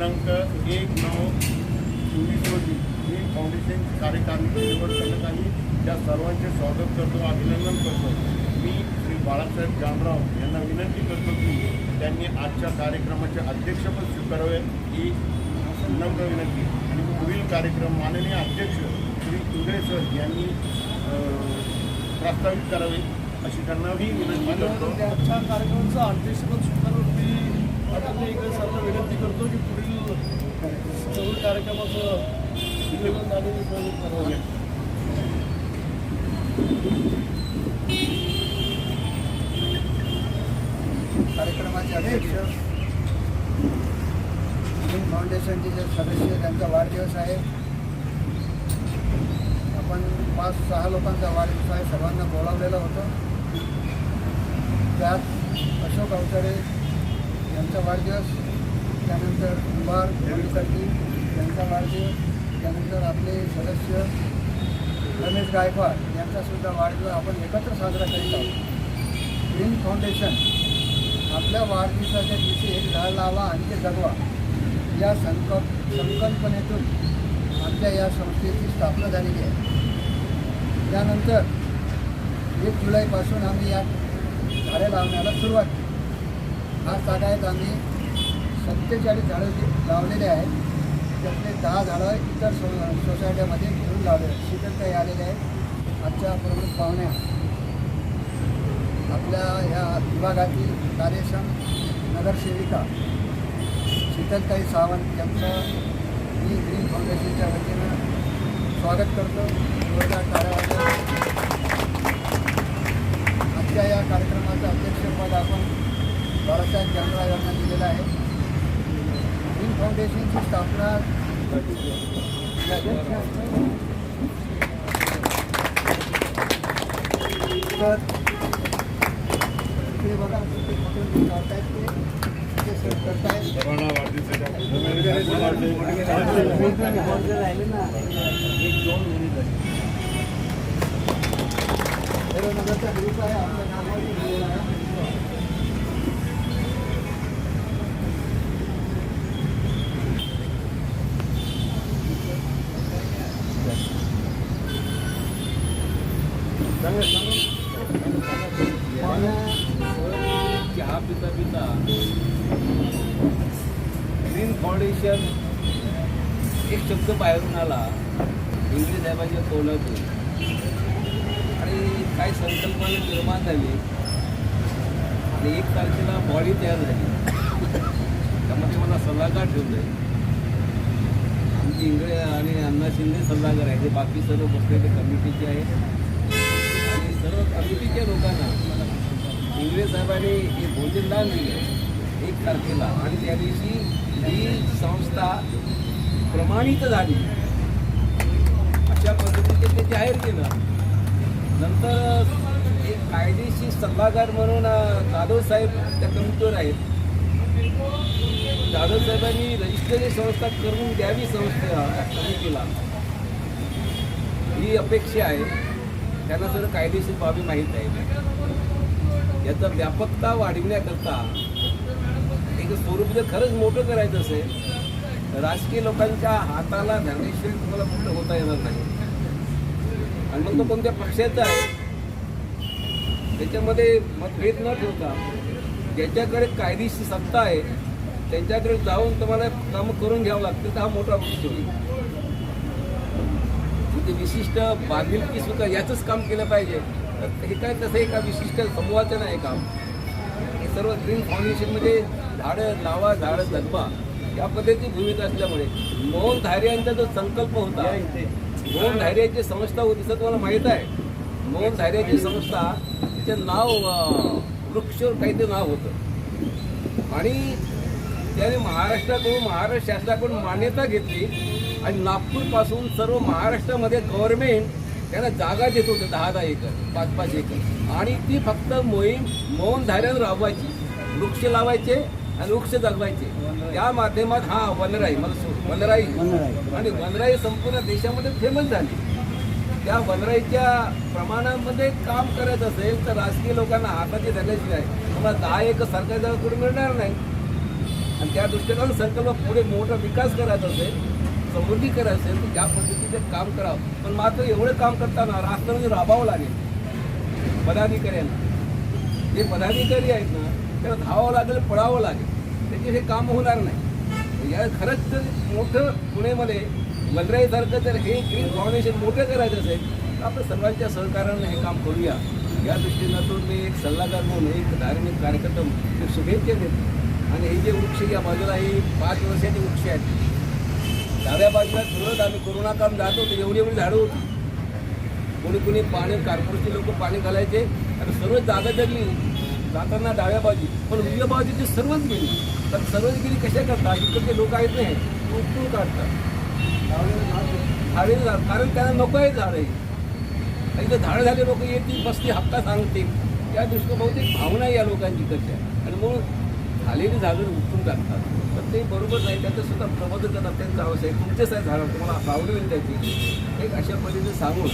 दिनांक एक नऊ चोवीस रोजी मी फाउंडेशन कार्यकारिणी निवड करण्यात आली त्या सर्वांचे स्वागत करतो अभिनंदन करतो. मी श्री बाळासाहेब जामराव यांना विनंती करतो की त्यांनी आजच्या कार्यक्रमाचे अध्यक्षपद स्वीकारावे ही नम्र विनंती. आणि पुढील कार्यक्रम माननीय अध्यक्ष श्री इंगळे सर यांनी प्रस्तावित करावे अशी त्यांनाही विनंती करतो. आजच्या कार्यक्रमाचं अध्यक्षपद स्वीकारून मी आदरणीय इकडे सरला विनंती करतो की पुढील सर्व कार्यक्रमाचं निवेदन आणि नियोजन करावं. कार्यक्रमाचे अध्यक्ष फाउंडेशनचे जे सदस्य त्यांचा वाढदिवस आहे. आपण पाच सहा लोकांचा वाढदिवस आहे सर्वांना बोलावलेलं होतं. त्यात अशोक अवतरे यांचा वाढदिवस त्यानंतर कुंभार मणिकर्ती यांचा वाढदिवस त्यानंतर आपले सदस्य रमेश गायकवाड यांचासुद्धा वाढदिवस आपण एकत्र साजरा करीत आहोत. ग्रीन फाउंडेशन आपल्या वाढदिवसाच्या दिवशी एक झाड लावा आणि ते जगवा. या संकल्प संकल्पनेतून आपल्या या संस्थेची स्थापना झालेली आहे. त्यानंतर एक जुलैपासून आम्ही या झाडे लावण्याला सुरुवात केली. आज आहेत आम्ही सत्तेचाळीस झाडं लावलेले आहेत त्यातले दहा झाडं इतर सो सोसायट्यामध्ये घेऊन लावले आहेत. शीतलताई आलेले आहेत. आजच्या प्रमुख पाहुण्या आपल्या ह्या विभागातील कार्यक्षम नगरसेविका शीतलताई सावंत यांचं मी ग्रीन फाउंडेशनच्या वतीनं स्वागत करतो. जोरदार टाळ्या आजच्या या कार्यक्रमाचं अध्यक्षपद आपण बाळासाहेब जानराव यांना दिलेला आहे ग्रीन फाउंडेशनची स्थापना तर ते बघा किती मोठे लावतायत ते ते सर करतायत नगरचा ग्रुप आहे चहा पिता पिता ग्रीन फाउंडेशन एक शब्द बाहेरून आला. इंग्लिश साहेबांच्या तोंडातून आणि काही संकल्पना निर्माण झाली. आणि एक तारखेला बॉडी तयार झाली. त्यामध्ये मला सल्लागार ठेवलं आमची इंगळे आणि अण्णा शिंदे सल्लागार आहे ते बाकी सर्व बसलेले कमिटीचे आहेत सर्व कमिटीच्या लोकांना इंग्रज साहेबांनी हे भोजनदान दिले एक तारखेला. आणि त्या दिवशी ही संस्था प्रमाणित झाली. अशा पद्धतीने ते जाहीर केलं. नंतर एक कायदेशीर सल्लागार म्हणून जाधव साहेब त्या कमिटीवर आहेत. जाधव साहेबांनी रजिस्ट्रेशन संस्था करून द्यावी संस्थे कमिटीला ही अपेक्षा आहे. त्यांना सर्व कायदेशीर बाबी माहीत आहे याचा व्यापकता वाढविण्याकरता एक स्वरूप जर खरंच मोठं करायचं असेल राजकीय लोकांच्या हाताला धरण्याशिवाय तुम्हाला मोठं होता येणार नाही. आणि मग तो कोणत्या पक्षाचा आहे? त्याच्यामध्ये मतभेद न ठेवता ज्याच्याकडे कायदेशीर सत्ता आहे त्यांच्याकडे जाऊन तुम्हाला कामं करून घ्यावं लागतं तर हा मोठा गोष्ट होईल. ते विशिष्ट बांधिलकी सुद्धा याचंच काम केलं पाहिजे. तर हे काय तसं एका विशिष्ट समूहाचं नाही काम. हे सर्व ग्रीन फाउंडेशनमध्ये झाडं लावा झाडं जगवा या पद्धतीची भूमिका असल्यामुळे मोहन धार्यांचा जो संकल्प होता मोहन धैर्याची संस्था होती सर तुम्हाला माहीत आहे. मोहन धैर्याची संस्था तिचं नाव वृक्ष काहीतरी नाव होतं. आणि त्याने महाराष्ट्राकडून महाराष्ट्र शासनाकडून मान्यता घेतली. आणि नागपूरपासून सर्व महाराष्ट्रामध्ये गव्हर्नमेंट त्यांना जागा देत होतं दहा दहा एकर पाच पाच एकर. आणि ती फक्त मोहीम मौन धाऱ्यानं राबवायची वृक्ष लावायचे आणि वृक्ष जगवायचे. त्या माध्यमात हा वनराई मला वनराई. आणि वनराई संपूर्ण देशामध्ये फेमस झाली. त्या वनराईच्या प्रमाणामध्ये काम करायचं असेल तर राजकीय लोकांना हाताची धरल्याशिवाय तुम्हाला दहा एकर सरकारी जागा कुठे मिळणार नाही? आणि त्या दृष्टीनं संकल्प पुढे मोठा विकास करायचा असेल समृद्धी करायचं असेल तर त्या पद्धतीचे काम करावं. पण मात्र एवढं काम करताना राष्ट्रमध्ये राबावं लागेल. पदाधिकाऱ्यांना. जे पदाधिकारी आहेत ना त्याला धावावं लागेल पळावं लागेल. त्याचे हे काम होणार नाही. या खरंच जर मोठं पुणेमध्ये वलराईसारखं जर हे ग्रीन फाउंडेशन मोठं करायचं असेल तर आपण सर्वांच्या सहकार्यानं हे काम करूया. या दृष्टीनातून मी एक सल्लागार म्हणून एक धार्मिक कार्यक्रम शुभेच्छा देतो. आणि हे जे वृक्ष या बाजूला हे पाच वर्षाचे वृक्ष आहेत डाव्या बाजूला फिरत आम्ही कोरोना काम जात होतो एवढी एवढी झाडं होती. कोणी कोणी पाणी कार्पोरेटचे लोक पाणी घालायचे आणि सर्व जागा जगली. जाताना डाव्या बाजू पण उजव्या बाजूची सर्वच गेली. तर सर्वच गेली कशा करतात इकडचे लोक आहेत नाही ते उपटून काढतात. झाडे झाड कारण त्यांना नको आहे झाडं. आहे इथं झाडं झाले लोक येतील बसतील हप्ता सांगतील. त्या दृष्टीने बहुतेक भावना आहे या लोकांची कशा आणि म्हणून झालेली झाडं उपटून टाकतात ते बरोबर नाही त्याचं सुद्धा प्रबोधन करणं अत्यंत आवश्यक आहे. तुमचे आहे झाडं तुम्हाला आवडेल त्याची एक अशा पद्धतीने सांगून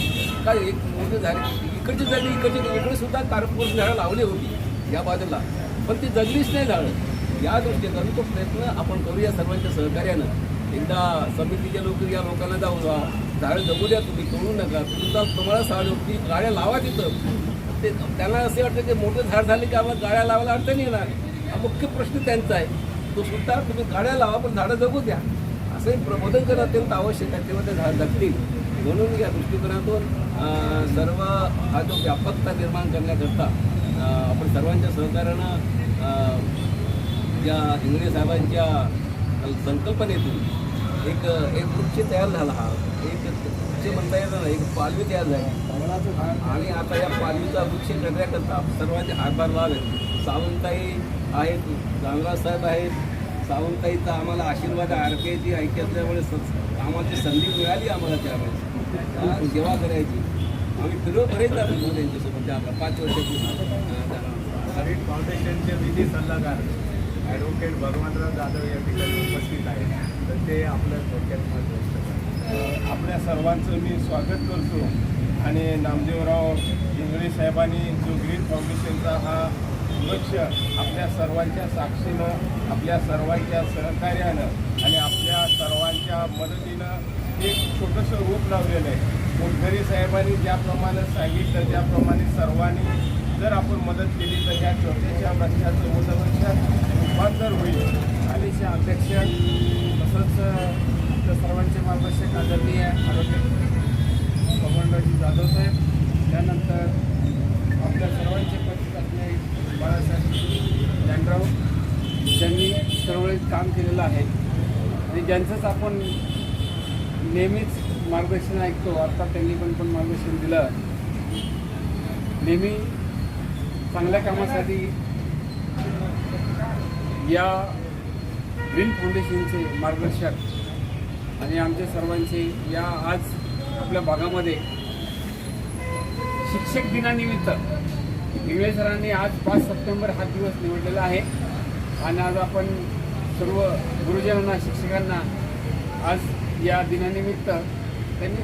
काय एक मोठे झाड इकडची झाली इकडची इकडे सुद्धा कारपूर झाडं लावली होती या बाजूला. पण ती जगलीच नाही झाडं. या दृष्टीनं तो प्रयत्न आपण करूया सर्वांच्या सहकार्यानं. एकदा समितीच्या लोक या लोकांना जाऊ जा झाडं जगू द्या तुम्ही करू नका. तुमचा तुम्हाला साड होती गाड्या लावा तिथं. ते त्यांना असे वाटतं की मोठं झाड झाले की आम्हाला गाड्या लावायला अडचण येणार. हा मुख्य प्रश्न त्यांचा आहे. तो सुद्धा तुम्ही गाड्या लावा पण झाडं जगू द्या. असं एक प्रबोधन करणं अत्यंत आवश्यक आहे. तेव्हा ते झाड जगतील. म्हणून या दृष्टिकोनातून सर्व हा जो व्यापकता निर्माण करण्याकरता आपण सर्वांच्या सहकार्यानं या इंगळे साहेबांच्या संकल्पनेतून एक एक वृक्ष तयार झाला हा. एक वृक्ष म्हणता येणार एक पालवी तयार झाली. आणि आता या पालवीचा वृक्ष करण्याकरता सर्वांचे हातभार लावेत सावंताई आहेत. जांगराज साहेब आहेत. सावंताईचा आम्हाला आशीर्वाद आर पी आयची असल्यामुळे स- आम्हाला ती संधी मिळाली आम्हाला त्यावेळेस. जेव्हा सेवा करायची. आम्ही फिरव बरेच जातो त्यांच्यासोबत. आता पाच वर्षाची अं, फाउंडेशनचे विधी सल्लागार ॲडव्होकेट भगवंतराव जाधव या ठिकाणी उपस्थित आहेत. तर ते आपल्या थोडक्यात महत्त्वाचं आपल्या सर्वांचं मी स्वागत करतो. आणि नामदेवराव इंगळे साहेबांनी जो ग्रीन फाउंडेशनचा हा वृक्ष आपल्या सर्वांच्या साक्षीनं आपल्या सर्वांच्या सहकार्यानं आणि आपल्या सर्वांच्या मदतीनं एक छोटंसं रूप लावलेलं आहे. मुलघरी साहेबांनी ज्याप्रमाणे सांगितलं त्याप्रमाणे सर्वांनी जर आपण मदत केली तर या छोट्याशा वर्षाचं मोठ्या वर्षात रूपांतर होईल. आधीचे अध्यक्ष तसंच आपल्या सर्वांचे मार्गदर्शक आदरणीय आरोग्य भगवानरावजी जाधव साहेब त्यानंतर आपल्या सर्वांचे परिचित असणे बाळासाहेब जानराव ज्यांनी चळवळीत काम केलेलं आहे. आणि ज्यांचंच आपण नेहमीच मार्गदर्शन ऐकतो आता त्यांनी पण पण मार्गदर्शन दिलं. नेहमी चांगल्या कामासाठी या ग्रीन फाउंडेशनचे मार्गदर्शक आणि आमच्या सर्वांचे या आज आपल्या भागामध्ये शिक्षक दिनानिमित्त इंगळे सरांनी आज पाच सप्टेंबर हा दिवस निवडलेला आहे. आणि आज आपण सर्व गुरुजनांना शिक्षकांना आज या दिनानिमित्त त्यांनी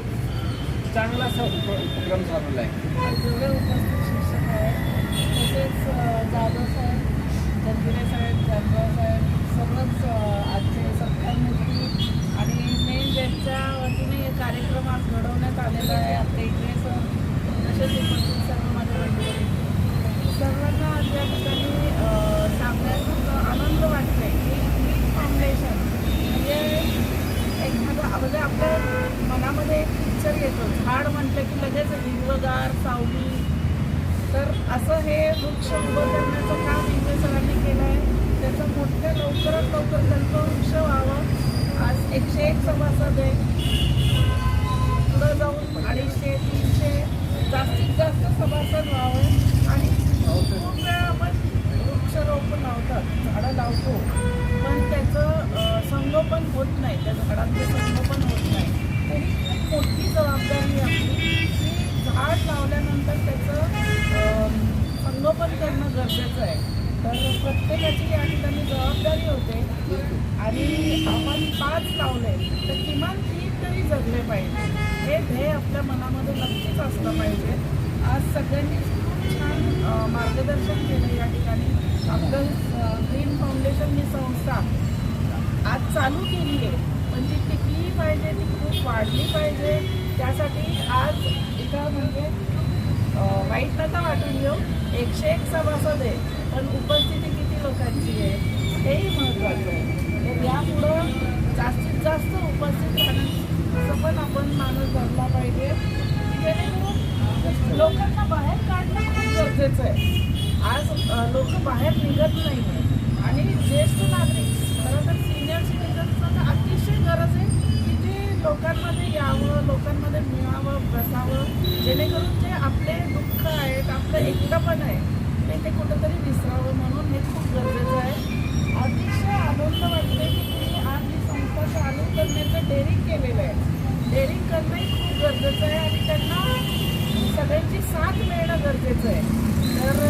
चांगला असा उपक्रम चालवला आहे जेवढे उपस्थित शिक्षक आहेत. तसेच जाधव साहेब जगगिरे साहेब जाधव साहेब सर्वच आजचे सत्कार आणि मेन ज्यांच्या वतीने हे कार्यक्रम आज घडवण्यात आलेला आहे आपल्या इकडे सर तसेच उपस्थित सर्व माझे वडील सर्वांना आज या ठिकाणी अ, सांगण्यात खूप आनंद वाटतोय की ग्रीन फाउंडेशन म्हणजे एखादा म्हणजे आपल्या मनामध्ये एक पिक्चर येतो झाड म्हटलं की लगेच हिरवगार सावली तर असं हे वृक्ष उभं करण्याचं काम इंग्रज सरांनी केलं आहे त्याचं मोठ्या लवकरात लवकर कल्पवृक्ष व्हावं आज एकशे एक सभासद आहे पुढं जाऊन अडीचशे तीनशे जास्तीत जास्त सभासद व्हावे आणि खूप वेळा आपण वृक्षारोपण लावतात झाडं लावतो पण त्याचं अं, संगोपन होत नाही त्या झाडांचं संगोपन होत नाही तरी खूप मोठी जबाबदारी आपली की झाड लावल्यानंतर त्याचं अं, संगोपन करणं गरजेचं आहे तर प्रत्येकाची या ठिकाणी जबाबदारी होते आणि आपण पाच लावले तर किमान तीन तरी जगले पाहिजे हे ध्येय आपल्या मनामध्ये नक्कीच असलं पाहिजे आज सगळ्यांनी खूप छान अं, मार्गदर्शन केलं या ठिकाणी. आपलं ग्रीन फाउंडेशन ही संस्था आज चालू केली आहे. पण ती टिकली पाहिजे ती खूप वाढली पाहिजे. त्यासाठी आज एका म्हणजे वाईट नका वाटून घेऊ एकशे एक सभासद आहे. पण उपस्थिती किती लोकांची आहे हेही महत्त्वाचं आहे. तर यापुढं जास्तीत जास्त उपस्थित राहण्याचं पण आपण माणूस धरला पाहिजे. जेणेकरून लोकांना बाहेर काढणं खूप गरजेचं आहे. आज लोक बाहेर निघत नाही आहे आणि ज्येष्ठ नागरिक खरं तर सिनियर सिटीजनचं तर अतिशय गरज आहे की ते लोकांमध्ये यावं लोकांमध्ये मिळावं बसावं जेणेकरून जे आपले दुःख आहेत आपलं एकटंपण आहे ते ते कुठंतरी विसरावं म्हणून हे खूप गरजेचं आहे अतिशय आनंद वाटते की तुम्ही आज ही संस्था चालू करण्याचं डेअरिंग केलेलं आहे डेअरिंग करणं हे खूप गरजेचं आहे आणि त्यांना सगळ्यांची साथ मिळणं गरजेचं आहे तर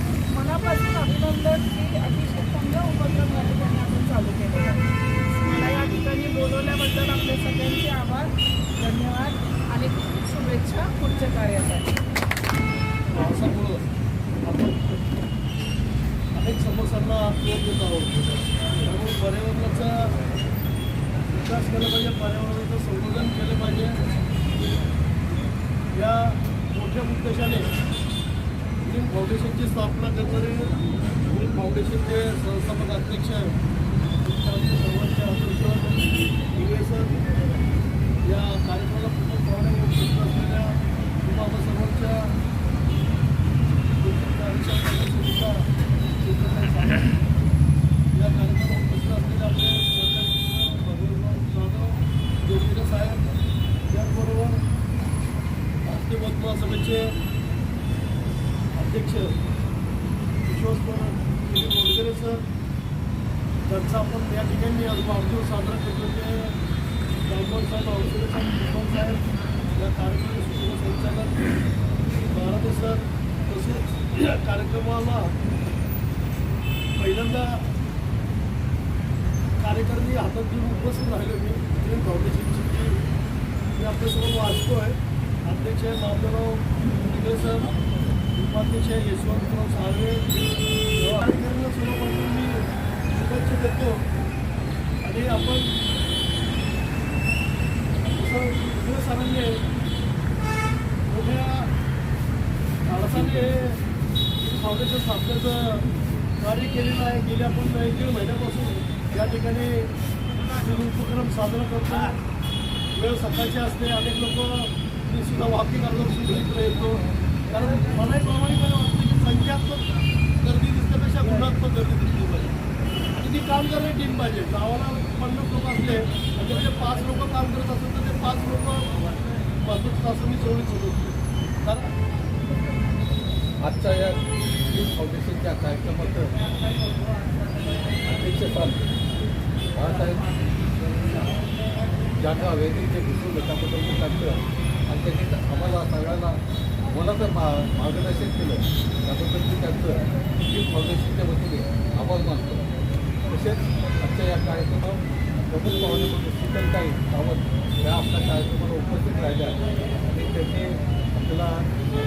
खूप मनापासून अभिनंदन की अतिशय चांगला उपक्रम या ठिकाणी आपण चालू केलेला आहे मला या ठिकाणी बोलवल्याबद्दल आपले सगळ्यांचे आभार धन्यवाद आणि खूप खूप पावसाच्या कार्यासाठी. पावसामुळं आपण अनेक समस्यांना तोंड देत आहोत. त्यामुळे पर्यावरणाचा विकास केला पाहिजे पर्यावरणाचं संवर्धन केलं पाहिजे. या मोठ्या उद्देशाने ग्रीन फाउंडेशनची स्थापना करणारे ग्रीन फाउंडेशनचे संस्थापक अध्यक्ष आमचे सर्वांचे अध्यक्ष दिवे सर या कार्यक्रमाला पूर्ण पाहण्या उपस्थित असलेल्या तुम्हाला सर्वांच्या या कार्यक्रमात उपस्थित असलेले आपले जोडीदार साहेब त्याचबरोबर राष्ट्रीय मत महासभेचे अध्यक्ष विश्वास मोडकरे सर त्यांचा आपण या ठिकाणी आज वाढदिवस साजरा करतो ते गायकवाड साहेब औषधे साहेब या कार्यक्रम संचालक बारादे सर तसेच या कार्यक्रमाला पहिल्यांदा कार्यकर्ते हातात घेऊन उपस्थित राहिले मी ग्रीन फाउंडेशनची की मी आपल्यासमोर वाचतो आहे अध्यक्ष आहे सर उपाध्यक्ष आहे यशवंतराव साळवे कार्यकर्त्यांना मी शुभेच्छा देतो आणि आपण जसं दुसऱ्या सरांनी मोठ्या धाडसाने फाउंडेशन स्थापनेचं कार्य केलेलं आहे. गेल्या आपण एक दीड महिन्यापासून या ठिकाणी उपक्रम साजरा करतो वेळ सकाळची असते. अनेक लोक मी सुद्धा वॉकिंग अर्ज सुद्धा इकडे येतो. कारण मलाही प्रमाणिकपणे वाटतं की संख्यात्मक गर्दी दिसण्यापेक्षा गुणात्मक गर्दी दिसली पाहिजे. आणि ती काम करणारी टीम पाहिजे. गावाला पन्नास लोक असले त्याच्यामध्ये पाच लोक काम करत असतात पाच लोक महत्त्वाचं असं मी तेवढीच होतो. कारण आजच्या या फाउंडेशनच्या कार्यक्रमाचं अध्यक्षस्थान बाळासाहेब जाधव वेगळी जे घुसवलं त्याबद्दल मी सांगतो. आणि त्यांनी आम्हाला सगळ्यांना मनाचं मा मार्गदर्शन केलं. त्याबद्दल मी त्यांचं ग्रीन फाउंडेशनच्या वतीने आभार मानतो. तसेच आजच्या या कार्यक्रमात प्रमुख पाहुणे म्हणून शीतलताई सावंत. या आपल्या कार्यक्रमाला उपस्थित राहिल्या आणि त्यांनी आपल्याला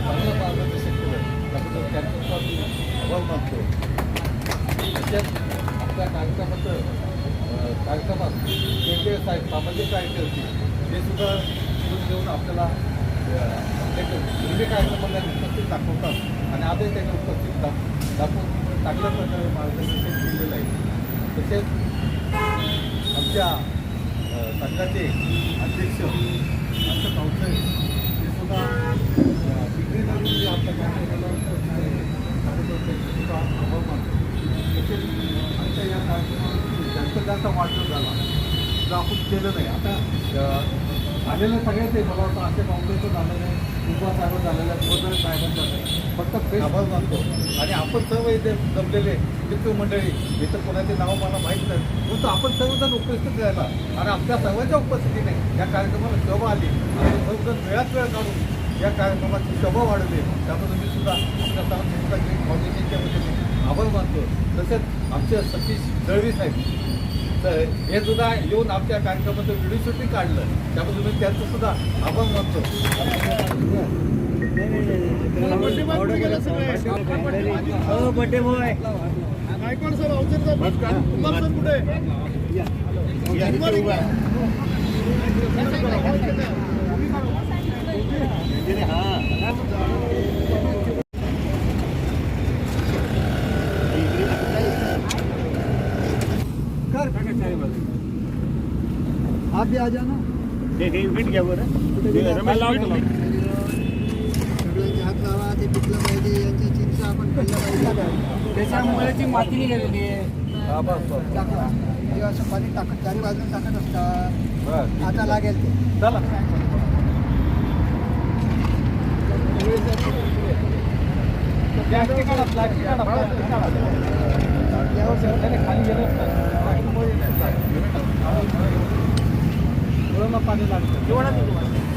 चांगलं मार्गदर्शन केलं त्याबद्दल त्यांचा मी आभार मानतो. आपल्या कार्यक्रमाचं कार्यक्रमात वेगवेगळे साहित्य सामाजिक कार्यकर्ते ते सुद्धा घेऊन घेऊन आपल्याला अं, म्हणजे कार्यक्रमाला उपस्थित दाखवतात. आणि आजही त्यांनी उपस्थित दाख दाखवून चांगल्या प्रकारे मार्गदर्शन केलेलं आहे. तसेच आमच्या संघाचे अध्यक्ष आमच्या काउन्सिल ते सुद्धा डिग्री देऊन जे आपल्या त्याबद्दल त्यांचे सुद्धा आभार मानतो तसेच आमच्या या कार्यक्रमामध्ये जास्त जास्त वाढलं झाला सुद्धा आपण केलं नाही. आता आलेल्या सगळ्याच आहे मला वाटतं आमच्या काउन्सिलचं झालेलं आहे उभा साहेब झालेलं आहे गोदरे साहेबांचं फक्त आभार मानतो. आणि आपण सर्व इथे जमलेले मित्रमंडळी इथं कोणाचे नाव मला माहीत नाही. परंतु आपण सर्वजण उपस्थित राहिला आणि आपल्या सर्वांच्या उपस्थितीने या कार्यक्रमाला शोभा आली. आणि सर्वजण वेळात वेळ काढून या कार्यक्रमाची शोभा वाढवली. त्याबद्दल मी सुद्धा आपल्या सर्वांच्या ग्रीन फाउंडेशनच्या वतीने आभार मानतो. तसेच आमचे सतीश दळवी साहेब. तर हे सुद्धा येऊन आमच्या कार्यक्रमाचं व्हिडिओ शूटिंग काढलं. त्याबद्दल मी त्यांचं सुद्धा आभार मानतो. हो birthday boy Gaikwad sir Awachar sir बस का? कुमार सर कुठे या इथे उभा आहे. म्हणजे हा कर आप भी आ जाना हे हे वीट घ्या बरं हे रमेश वीट लाव. सगळ्यांचे हात लावा ते पिकलं पाहिजे यांच्या चिंचा आपण खाल्ल्या पाहिजे त्याच्यामुळे ती माती निघालेली आहे. टाका हे असं पाणी टाकत चारी बाजून टाकत असतात आता लागेल ते. प्लास्टिक काढा प्लास्टिक काढा प्लास्टिक काढा. त्याने खाली गेलं पाणी लागतं.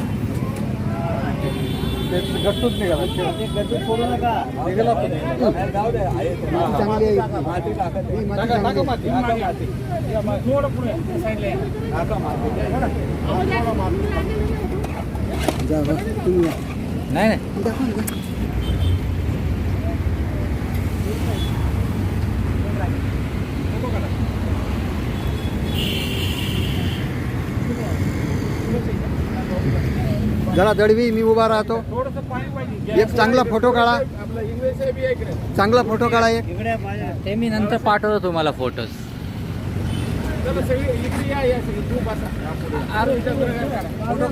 गट्टूच निघाला गट्टूच नका जाऊ दे. माती टाका ही माती. थोडं पुढे साईडला. टाका माती. नाही नाही जरा दडवी मी उभा राहतो. थोडंसं पाणी पाहिजे. एक चांगला फोटो काढा. चांगला फोटो काढा एक. ते मी नंतर पाठवतो तुम्हाला फोटोज. फोटो